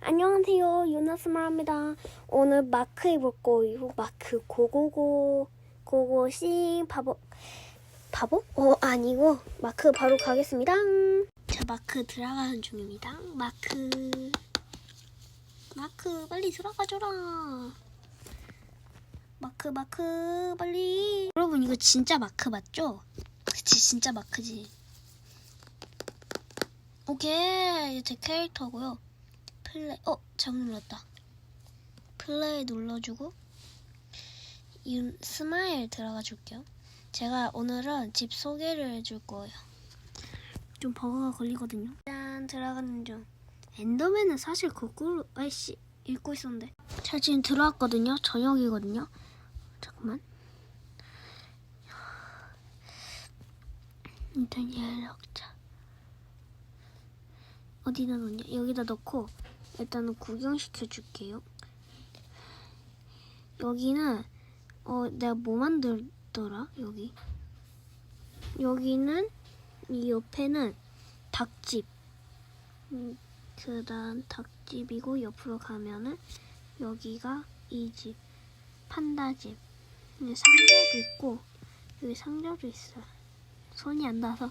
안녕하세요. 유나스마입니다. 오늘 마크 해볼 거예요. 마크 고고고 고고싱 바보 바보? 어 아니고 마크 바로 가겠습니다. 자 마크 들어가는 중입니다. 마크 마크 빨리 들어가줘라. 마크 마크 빨리. 여러분 이거 진짜 마크 맞죠? 그치 진짜 마크지. 오케이 제 캐릭터고요. 플레이 어 잘못 눌렀다. 플레이 눌러주고 이 스마일 들어가 줄게요. 제가 오늘은 집 소개를 해줄 거예요. 좀 버거가 걸리거든요. 짠 들어가는 중. 엔더맨은 사실 거꾸로 아이씨 읽고 있었는데. 자 지금 들어왔거든요. 저녁이거든요. 잠깐만. 일단 얘 넣자. 어디다 넣냐? 여기다 넣고 일단은 구경시켜 줄게요. 여기는 어 내가 뭐 만들더라 여기? 여기는 이 옆에는 닭집. 음, 그다음 닭집이고 옆으로 가면은 여기가 이 집 판다집. 상자도 있고 여기 상자도 있어요. 손이 안 닿아서.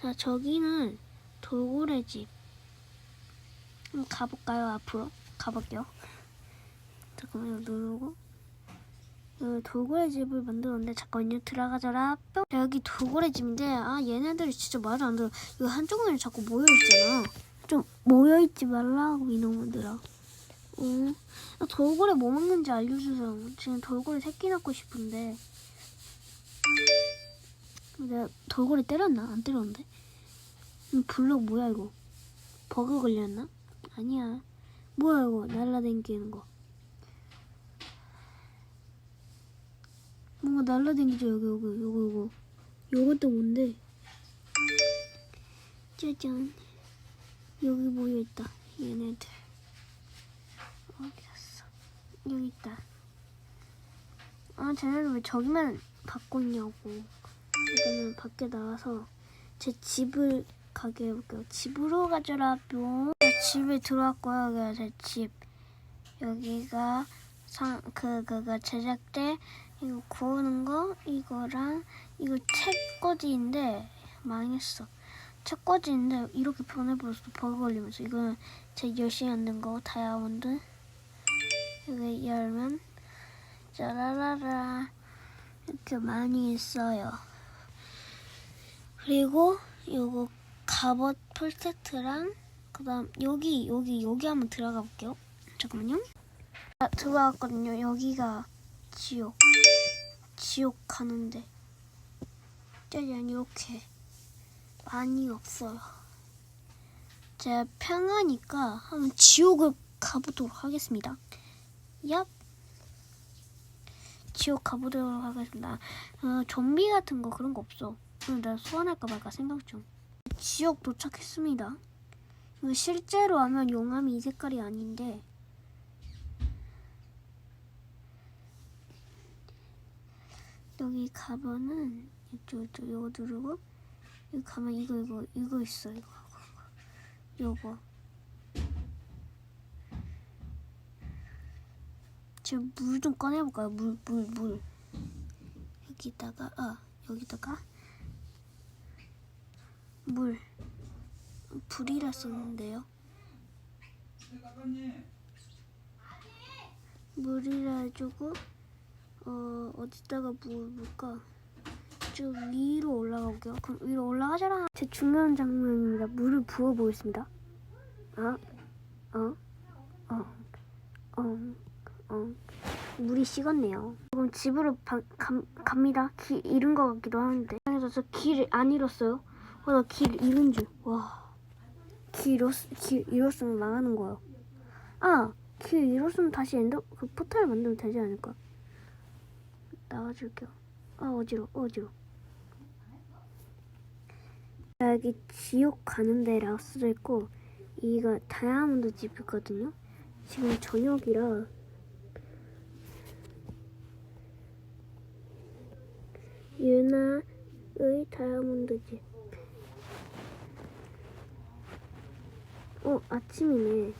자 저기는 돌고래 집 한번 가볼까요 앞으로? 가볼게요. 잠깐만 이거 누르고. 여기 돌고래 집을 만들었는데 잠깐만요 들어가져라. 뿅! 자, 여기 돌고래 집인데 아 얘네들이 진짜 말을 안 들어. 이거 한쪽으로 자꾸 모여있잖아. 좀 모여있지 말라고 이놈들아. 어, 나 돌고래 뭐 먹는지 알려주세요. 지금 돌고래 새끼 낳고 싶은데. 내가 돌고래 때렸나? 안 때렸는데? 이 블록 뭐야 이거? 버그 걸렸나? 아니야. 뭐야 이거? 날라다니는 거. 뭔가 날라다니죠 여기 여기 요거 요거 요것도 뭔데? 짜잔. 여기 모여 있다. 얘네들. 어디 갔어? 여기 있다. 아 쟤네들 왜 저기만 받고 있냐고. 일단은 밖에 나와서 제 집을 가게 해볼게요. 집으로 가져라 뿅 집에 들어왔고요 여기가 제집 여기가 상, 그, 그가 제작대 이거 구우는 거? 이거랑 이거 책꽂이인데 망했어. 책꽂이인데 이렇게 변해버렸어. 버그 걸리면서. 이거는 제 열심히 만든 거 다이아몬드. 여기 열면 짜라라라. 이렇게 많이 있어요. 그리고 요거 갑옷 풀세트랑 그다음 여기 여기 여기 한번 들어가 볼게요. 잠깐만요. 아, 들어왔거든요. 여기가 지옥. 지옥 가는데. 짜잔 이렇게 많이 없어요. 제가 평하니까 한번 지옥을 가보도록 하겠습니다. 얍. 지옥 가보도록 하겠습니다. 어, 좀비 같은 거 그런 거 없어. 어, 나 소환할까 말까 생각 중. 지옥 도착했습니다 실제로 하면 용암이 이 색깔이 아닌데. 여기 가면은 이쪽 이쪽 이거 누르고 여기 가면 이거 이거 이거 있어 이거 이거. 요거. 지금 물 좀 꺼내볼까요? 물 물 물. 여기다가 아 여기다가? 물 불이라 썼는데요? 물이라 해주고 어 어디다가 물 물까? 쭉 위로 올라가 볼게요. 그럼 위로 올라가잖아 제 중요한 장면입니다. 물을 부어 보겠습니다. 아, 어? 어? 어? 어? 물이 식었네요. 그럼 집으로 바, 감, 갑니다. 길 잃은 것 같기도 하는데. 그래서 저 길을 안 잃었어요. 어, 나길 잃은 줄 와 길 잃었, 길 잃었으면 망하는 거예요 아! 길 잃었으면 다시 엔더 그 포탈 만들면 되지 않을까? 나와줄게요. 아 어지러 어지러. 여기 지옥 가는 데라고 써져 있고 이가 다이아몬드 집이거든요. 지금 저녁이라 유나의 다이아몬드 집. 어 아침이네.